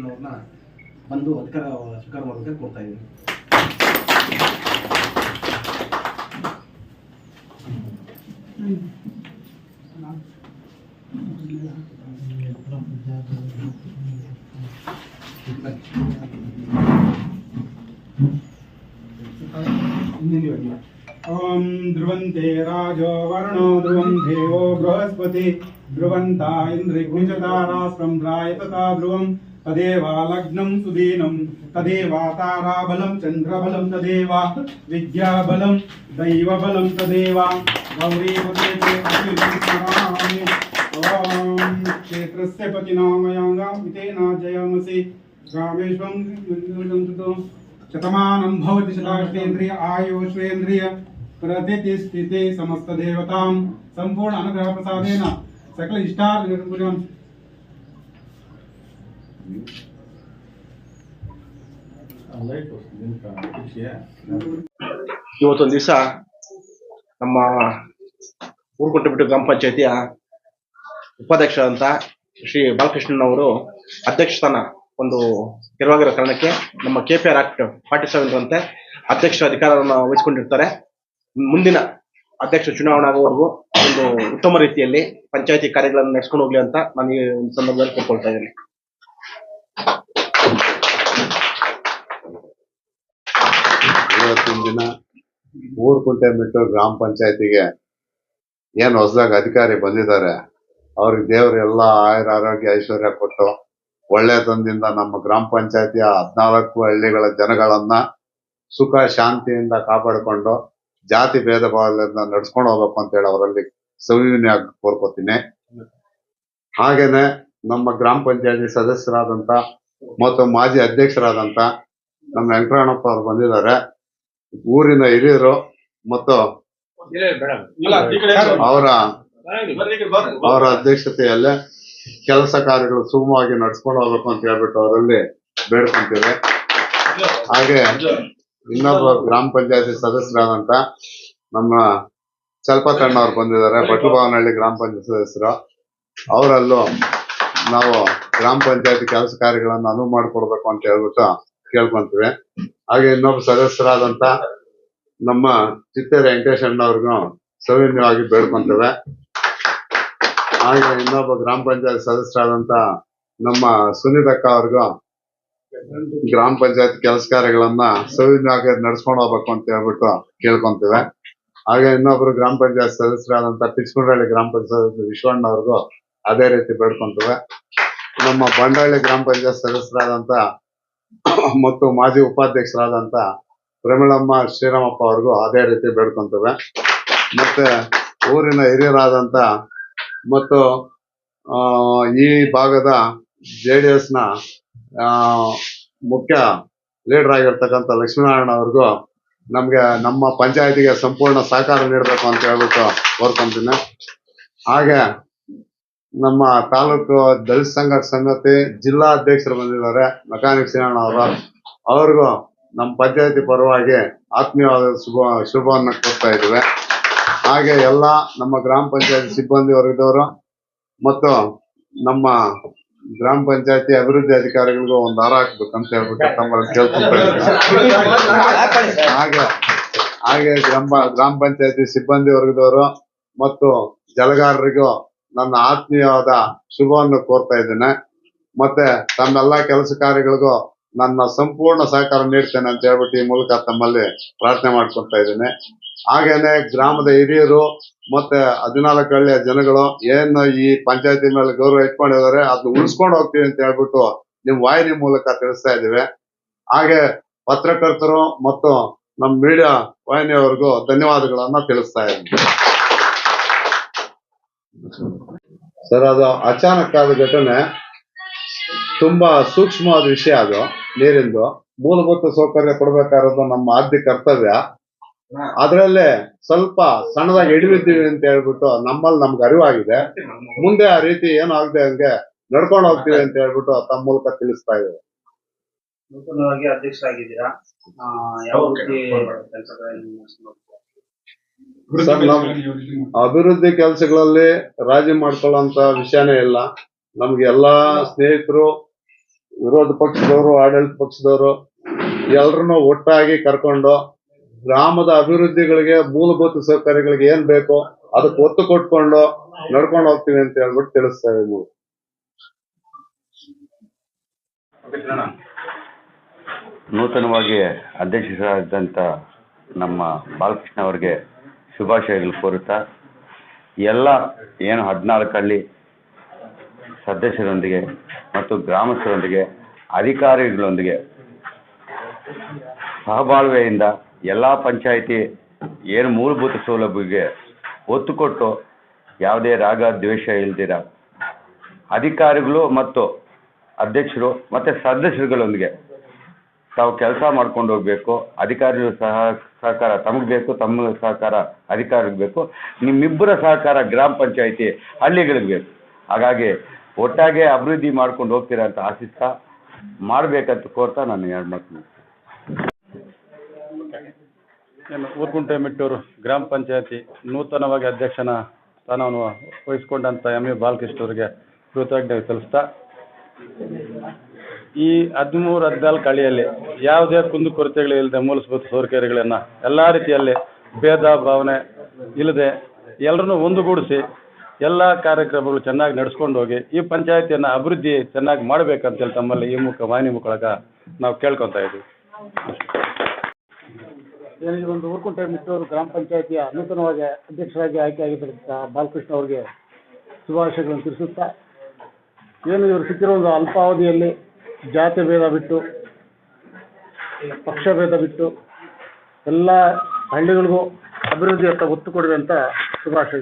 ಅವ್ರನ್ನ ಬಂದು ಅಧಿಕಾರ ಸ್ವೀಕಾರ ಮಾಡೋದಕ್ಕೆ ಕೊಡ್ತಾ ಇದ್ದೀನಿ ॐ ध्रुवन्ते राजो वर्णो ध्रुवं देवो बृहस्पति ध्रुवन्ता इन्द्रिकुञ्जताराष्ट्रं ध्रायतता ध्रुवं तदेवा लग्नं सुदीनं तदेवा ताराबलं चन्द्रबलं तदेवा विद्याबलं दैवबलं तदेवा गौरीपते स्मरामि ॐ क्षेत्रस्य पतिनामयाङ्गामितेन जयमसि रामेश्वं शतमानं भवति शताष्टेन्द्रिय आयुष्वेन्द्रिय प्रतिष्ठिते समस्तदेवतां सम्पूर्ण अनुग्रहप्रसादेन सकल इष्टार्थ ಇವತ್ತೊಂದು ದಿವಸ ನಮ್ಮ ಊರುಕೊಟ್ಟಬಿಟ್ಟು ಗ್ರಾಮ ಪಂಚಾಯತಿಯ ಉಪಾಧ್ಯಕ್ಷ ಅಂತ ಶ್ರೀ ಬಾಲಕೃಷ್ಣನ್ ಅವರು ಅಧ್ಯಕ್ಷ ಸ್ಥಾನ ಒಂದು ತೆರವಾಗಿರೋ ಕಾರಣಕ್ಕೆ ನಮ್ಮ K P R act forty seven ಅಂತೆ ಅಧ್ಯಕ್ಷ ಅಧಿಕಾರವನ್ನು ವಹಿಸಿಕೊಂಡಿರ್ತಾರೆ ಮುಂದಿನ ಅಧ್ಯಕ್ಷ ಚುನಾವಣೆ ಆಗುವವರೆಗೂ ಒಂದು ಉತ್ತಮ ರೀತಿಯಲ್ಲಿ ಪಂಚಾಯತಿ ಕಾರ್ಯಗಳನ್ನು ನಡೆಸ್ಕೊಂಡು ಹೋಗ್ಲಿ ಅಂತ ನಾನು ಈ ಒಂದು ಸಂದರ್ಭದಲ್ಲಿ ಕೇಳ್ಕೊಳ್ತಾ ಇದ್ದೀನಿ. ಇವತ್ತಿನ ದಿನ ಊರ್ಕುಂಟೆ ಮೆಟ್ಟು ಗ್ರಾಮ ಪಂಚಾಯತಿಗೆ ಏನು ಹೊಸದಾಗಿ ಅಧಿಕಾರಿ ಬಂದಿದ್ದಾರೆ, ಅವ್ರಿಗೆ ದೇವರೆಲ್ಲ ಎಲ್ಲ ಆಯುರ ಆರೋಗ್ಯ ಐಶ್ವರ್ಯ ಕೊಟ್ಟು ಒಳ್ಳೆತನದಿಂದ ನಮ್ಮ ಗ್ರಾಮ ಪಂಚಾಯತಿಯ ಹದಿನಾಲ್ಕು ಹಳ್ಳಿಗಳ ಜನಗಳನ್ನ ಸುಖ, ಶಾಂತಿಯಿಂದ ಕಾಪಾಡಿಕೊಂಡು ಜಾತಿ ಭೇದ ಭಾವದಿಂದ ನಡ್ಸ್ಕೊಂಡು ಹೋಗ್ಬೇಕು ಅಂತ ಹೇಳಿ ಅವರಲ್ಲಿ ಸವಿನಯಾಗಿ ಕೋರ್ಕೋತೀನಿ. ಹಾಗೇನೆ ನಮ್ಮ ಗ್ರಾಮ ಪಂಚಾಯತಿ ಸದಸ್ಯರಾದಂತ ಮತ್ತು ಮಾಜಿ ಅಧ್ಯಕ್ಷರಾದಂತ ನಮ್ಮ ವೆಂಕಟರಾಯಣಪ್ಪ ಅವರು ಬಂದಿದ್ದಾರೆ. ಊರಿನ ಹಿರಿಯರು ಮತ್ತು ಅವರ ಅವರ ಅಧ್ಯಕ್ಷತೆಯಲ್ಲೇ ಕೆಲಸ ಕಾರ್ಯಗಳು ಸುಗಮವಾಗಿ ನಡ್ಸ್ಕೊಂಡು ಹೋಗ್ಬೇಕು ಅಂತ ಹೇಳ್ಬಿಟ್ಟು ಅವರಲ್ಲಿ ಬೇಡ್ಕೊಂತೀವಿ. ಹಾಗೆ ಇನ್ನೊಬ್ಬ ಗ್ರಾಮ ಪಂಚಾಯತಿ ಸದಸ್ಯರಾದಂತ ನಮ್ಮ ಚಲ್ಪತಣ್ಣ ಅವ್ರು ಬಂದಿದ್ದಾರೆ ಭಟ್ಲಭಾವನಹಳ್ಳಿ ಗ್ರಾಮ ಪಂಚಾಯತ್ ಸದಸ್ಯರು. ಅವರಲ್ಲೂ ನಾವು ಗ್ರಾಮ ಪಂಚಾಯತಿ ಕೆಲಸ ಕಾರ್ಯಗಳನ್ನು ಅನುವು ಮಾಡಿಕೊಡ್ಬೇಕು ಅಂತ ಹೇಳ್ಬಿಟ್ಟು ಕೇಳ್ಕೊಂತೀವಿ. ಹಾಗೆ ಇನ್ನೊಬ್ಬ ಸದಸ್ಯರಾದಂತ ನಮ್ಮ ಚಿತ್ತೆ ವೆಂಕಟೇಶ್ ಅಣ್ಣವ್ರಿಗೂ ಸೌಜನ್ಯವಾಗಿ ಬೇಡ್ಕೊಂತೇವೆ. ಹಾಗೆ ಇನ್ನೊಬ್ಬ ಗ್ರಾಮ ಪಂಚಾಯತ್ ಸದಸ್ಯರಾದಂತ ನಮ್ಮ ಸುನೀತಕ್ಕ ಅವ್ರಿಗೂ ಗ್ರಾಮ ಪಂಚಾಯತ್ ಕೆಲಸ ಕಾರ್ಯಗಳನ್ನ ಸವಿನಾಗ ನಡ್ಸ್ಕೊಂಡು ಹೋಗ್ಬೇಕು ಅಂತ ಹೇಳ್ಬಿಟ್ಟು ಕೇಳ್ಕೊಂತೇವೆ. ಹಾಗೆ ಇನ್ನೊಬ್ರು ಗ್ರಾಮ ಪಂಚಾಯತ್ ಸದಸ್ಯರಾದಂತ ಪಿಚ್ಕುಂಡಹಳ್ಳಿ ಗ್ರಾಮ ಪಂಚಾಯತ್ ವಿಶ್ವಣ್ಣ ಅವ್ರಿಗೂ ಅದೇ ರೀತಿ ಬೇಡ್ಕೊಂತೇವೆ. ನಮ್ಮ ಬಂಡಳ್ಳಿ ಗ್ರಾಮ ಪಂಚಾಯತ್ ಸದಸ್ಯರಾದಂತ ಮತ್ತು ಮಾಜಿ ಉಪಾಧ್ಯಕ್ಷರಾದಂತ ಪ್ರಮಿಳಮ್ಮ ಶ್ರೀರಾಮಪ್ಪ ಅವ್ರಿಗೂ ಅದೇ ರೀತಿ ಬೇಡ್ಕೊಂತೇವೆ. ಮತ್ತೆ ಊರಿನ ಹಿರಿಯರಾದಂತ ಮತ್ತು ಈ ಭಾಗದ ಜೆ ಡಿ ಎಸ್ನ ಆ, ಮುಖ್ಯ ಲೀಡರ್ ಆಗಿರ್ತಕ್ಕಂತ ಲಕ್ಷ್ಮೀನಾರಾಯಣ ಅವ್ರಿಗೂ ನಮ್ಗೆ ನಮ್ಮ ಪಂಚಾಯತಿಗೆ ಸಂಪೂರ್ಣ ಸಹಕಾರ ನೀಡಬೇಕು ಅಂತ ಹೇಳ್ಬಿಟ್ಟು ಕೋರ್ಕೊಂತೀನಿ. ಹಾಗೆ ನಮ್ಮ ತಾಲೂಕು ದಲಿತ ಸಂಘ ಸಂಗತಿ ಜಿಲ್ಲಾ ಅಧ್ಯಕ್ಷರು ಬಂದಿದ್ದಾರೆ, ಮೆಕ್ಯಾನಿಕ್ ಶ್ರೀರಣ್ಣ ಅವರು. ಅವ್ರಿಗೂ ನಮ್ಮ ಪಂಚಾಯತಿ ಪರವಾಗಿ ಆತ್ಮೀಯವಾದ ಶುಭ, ಶುಭವನ್ನು ಕೊಡ್ತಾ ಇದ್ದೇವೆ. ಹಾಗೆ ಎಲ್ಲ ನಮ್ಮ ಗ್ರಾಮ ಪಂಚಾಯತಿ ಸಿಬ್ಬಂದಿ ವರ್ಗದವರು ಮತ್ತು ನಮ್ಮ ಗ್ರಾಮ ಪಂಚಾಯತಿ ಅಭಿವೃದ್ಧಿ ಅಧಿಕಾರಿಗಳಿಗೂ ಒಂದು ಹಾರ ಅಂತ ಹೇಳ್ಬಿಟ್ಟು ತಮ್ಮಲ್ಲಿ ಕೇಳ್ಕೊಂಡ್ರೆ ಇದ್ದೀನಿ. ಹಾಗೆ ಹಾಗೆ ಗ್ರಾಮ ಗ್ರಾಮ ಪಂಚಾಯತಿ ಸಿಬ್ಬಂದಿ ವರ್ಗದವರು ಮತ್ತು ಜಲಗಾರರಿಗೂ ನನ್ನ ಆತ್ಮೀಯವಾದ ಶುಭವನ್ನು ಕೋರ್ತಾ ಇದ್ದೇನೆ ಮತ್ತೆ ತಮ್ಮೆಲ್ಲಾ ಕೆಲಸ ಕಾರ್ಯಗಳಿಗೂ ನನ್ನ ಸಂಪೂರ್ಣ ಸಹಕಾರ ನೀಡ್ತೇನೆ ಅಂತ ಹೇಳ್ಬಿಟ್ಟು ಈ ಮೂಲಕ ತಮ್ಮಲ್ಲಿ ಪ್ರಾರ್ಥನೆ ಮಾಡ್ಕೊತಾ ಇದ್ದೇನೆ ಹಾಗೇನೆ ಗ್ರಾಮದ ಹಿರಿಯರು ಮತ್ತೆ ಹದಿನಾಲ್ಕು ಹಳ್ಳಿಯ ಜನಗಳು ಏನು ಈ ಪಂಚಾಯತಿ ಮೇಲೆ ಗೌರವ ಇಟ್ಕೊಂಡಿದ್ದಾರೆ ಅದನ್ನ ಉಳಿಸ್ಕೊಂಡು ಹೋಗ್ತೀವಿ ಅಂತ ಹೇಳ್ಬಿಟ್ಟು ನಿಮ್ ವಾಹಿನಿ ಮೂಲಕ ತಿಳಿಸ್ತಾ ಇದ್ದೀವಿ. ಹಾಗೆ ಪತ್ರಕರ್ತರು ಮತ್ತು ನಮ್ಮ ಮೀಡಿಯಾ ವಾಹಿನಿಯವರಿಗೂ ಧನ್ಯವಾದಗಳನ್ನ ತಿಳಿಸ್ತಾ ಇದ್ದೀನಿ. ಸರ್, ಅದು ಅಚಾನಕ್ ಆದ ಘಟನೆ ತುಂಬಾ ಸೂಕ್ಷ್ಮವಾದ ವಿಷಯ ಅದು, ನೀರಿಂದು. ಮೂಲಭೂತ ಸೌಕರ್ಯ ಕೊಡ್ಬೇಕಾಗಿರೋದು ನಮ್ಮ ಆದ್ಯ ಕರ್ತವ್ಯ. ಅದ್ರಲ್ಲೇ ಸ್ವಲ್ಪ ಸಣ್ಣದಾಗಿ ಹಿಡಿದಿದ್ದೀವಿ ಅಂತ ಹೇಳ್ಬಿಟ್ಟು ನಮ್ಮಲ್ಲಿ ನಮ್ಗೆ ಅರಿವಾಗಿದೆ. ಮುಂದೆ ಆ ರೀತಿ ಏನು ಆಗದೆ ಹಂಗೆ ನಡ್ಕೊಂಡು ಹೋಗ್ತೀವಿ ಅಂತ ಹೇಳ್ಬಿಟ್ಟು ತಮ್ಮ ಮೂಲಕ ತಿಳಿಸ್ತಾ ಇದ್ದೀವಿ. ನೂತನವಾಗಿ ಅಧ್ಯಕ್ಷರಾಗಿದ್ದೀರಾ ಯಾವ ರೀತಿ ಅಭಿವೃದ್ಧಿ ಕೆಲಸಗಳಲ್ಲಿ ರಾಜಿ ಮಾಡ್ಕೊಳ್ಳೋಂತ ವಿಷಯನೇ ಇಲ್ಲ. ನಮ್ಗೆ ಎಲ್ಲಾ ಸ್ನೇಹಿತರು ವಿರೋಧ ಪಕ್ಷದವರು ಆಡಳಿತ ಪಕ್ಷದವರು ಎಲ್ರನ್ನೂ ಒಟ್ಟಾಗಿ ಕರ್ಕೊಂಡು ಗ್ರಾಮದ ಅಭಿವೃದ್ಧಿಗಳಿಗೆ, ಮೂಲಭೂತ ಸೌಕರ್ಯಗಳಿಗೆ ಏನ್ ಬೇಕೋ ಅದಕ್ಕೆ ಒತ್ತು ಕೊಟ್ಕೊಂಡು ನಡ್ಕೊಂಡು ಹೋಗ್ತೀವಿ ಅಂತ ಹೇಳ್ಬಿಟ್ಟು ತಿಳಿಸ್ತಾ ಇದ್ದೀವಿ ನೂತನವಾಗಿ ಅಧ್ಯಕ್ಷರಾದಂಥ ನಮ್ಮ ಬಾಲಕೃಷ್ಣ ಅವರಿಗೆ ಶುಭಾಶಯಗಳು ಕೋರುತ್ತಾ, ಎಲ್ಲ ಏನು ಹದಿನಾಲ್ಕು ಹಳ್ಳಿ ಸದಸ್ಯರೊಂದಿಗೆ ಮತ್ತು ಗ್ರಾಮಸ್ಥರೊಂದಿಗೆ ಅಧಿಕಾರಿಗಳೊಂದಿಗೆ ಸಹಬಾಳ್ವೆಯಿಂದ ಎಲ್ಲ ಪಂಚಾಯಿತಿ ಏನು ಮೂಲಭೂತ ಸೌಲಭ್ಯಕ್ಕೆ ಒತ್ತು ಕೊಟ್ಟು ಯಾವುದೇ ರಾಗ, ದ್ವೇಷ ಇಲ್ದಿರ ಅಧಿಕಾರಿಗಳು ಮತ್ತು ಅಧ್ಯಕ್ಷರು ಮತ್ತು ಸದಸ್ಯರುಗಳೊಂದಿಗೆ ತಾವು ಕೆಲಸ ಮಾಡ್ಕೊಂಡು ಹೋಗಬೇಕು. ಅಧಿಕಾರಿಗಳು ಸಹ ಸಹಕಾರ ತಮಗೆ ಬೇಕು, ತಮ್ಮ ಸಹಕಾರ ಅಧಿಕಾರಿಗೆ ಬೇಕು. ನಿಮ್ಮಿಬ್ಬರ ಸಹಕಾರ ಗ್ರಾಮ ಪಂಚಾಯಿತಿ ಹಳ್ಳಿಗಳಿಗೆ ಬೇಕು. ಹಾಗಾಗಿ ಒಟ್ಟಾಗೆ ಅಭಿವೃದ್ಧಿ ಮಾಡ್ಕೊಂಡು ಹೋಗ್ತೀರಾ ಅಂತ ಆಶಿಸ್ತಾ ಮಾಡಬೇಕಂತ ಕೋರ್ತಾ ನಾನು ಹೇಳ್ಮಾಡ್ತೀನಿ ಏನು ಊರ್ಕುಂಟೆ ಮೆಟ್ಟೂರು ಗ್ರಾಮ ಪಂಚಾಯತಿ ನೂತನವಾಗಿ ಅಧ್ಯಕ್ಷನ ಸ್ಥಾನವನ್ನು ವಹಿಸಿಕೊಂಡಂತ ಎಂ ಎ ಬಾಲಕೃಷ್ಣ ಅವರಿಗೆ ಕೃತಜ್ಞತೆ ಸಲ್ಲಿಸ್ತಾ, ಈ ಹದಿಮೂರು ಹದಿನಾಲ್ಕು ಹಳ್ಳಿಯಲ್ಲಿ ಯಾವುದೇ ಕುಂದುಕೊರತೆಗಳಿಲ್ಲದೆ ಮೂಲಭೂತ ಸೌಕರ್ಯಗಳನ್ನು ಎಲ್ಲ ರೀತಿಯಲ್ಲಿ ಭೇದ ಭಾವನೆ ಇಲ್ಲದೆ ಎಲ್ಲರನ್ನೂ ಒಂದುಗೂಡಿಸಿ ಎಲ್ಲ ಕಾರ್ಯಕ್ರಮಗಳು ಚೆನ್ನಾಗಿ ನಡೆಸ್ಕೊಂಡು ಹೋಗಿ ಈ ಪಂಚಾಯತಿಯನ್ನು ಅಭಿವೃದ್ಧಿ ಚೆನ್ನಾಗಿ ಮಾಡಬೇಕಂತೇಳಿ ತಮ್ಮಲ್ಲಿ ಈ ಮುಖ ವಾಹಿನಿ ಮುಖಾಳಗ ನಾವು ಕೇಳ್ಕೊತಾ ಇದ್ದೀವಿ. ಒಂದು ಊರ್ಕುಂಟೆ ಮಿತ್ರರು ಗ್ರಾಮ ಪಂಚಾಯತಿಯ ನೂತನವಾಗಿ ಅಧ್ಯಕ್ಷರಾಗಿ ಆಯ್ಕೆಯಾಗಿದ್ದಂಥ ಬಾಲಕೃಷ್ಣ ಅವರಿಗೆ ಶುಭಾಶಯಗಳನ್ನು ತಿಳಿಸುತ್ತಾ, ಏನು ಇವರು ಸಿಕ್ಕಿರೋ ಒಂದು ಅಲ್ಪಾವಧಿಯಲ್ಲಿ ಜಾತಿ ಭೇದ ಬಿಟ್ಟು, ಪಕ್ಷ ಭೇದ ಬಿಟ್ಟು, ಎಲ್ಲ ಹಳ್ಳಿಗಳಿಗೂ ಅಭಿವೃದ್ಧಿಯತ್ತ ಒತ್ತು ಕೊಡುವಂತ ಶುಭಾಶಯ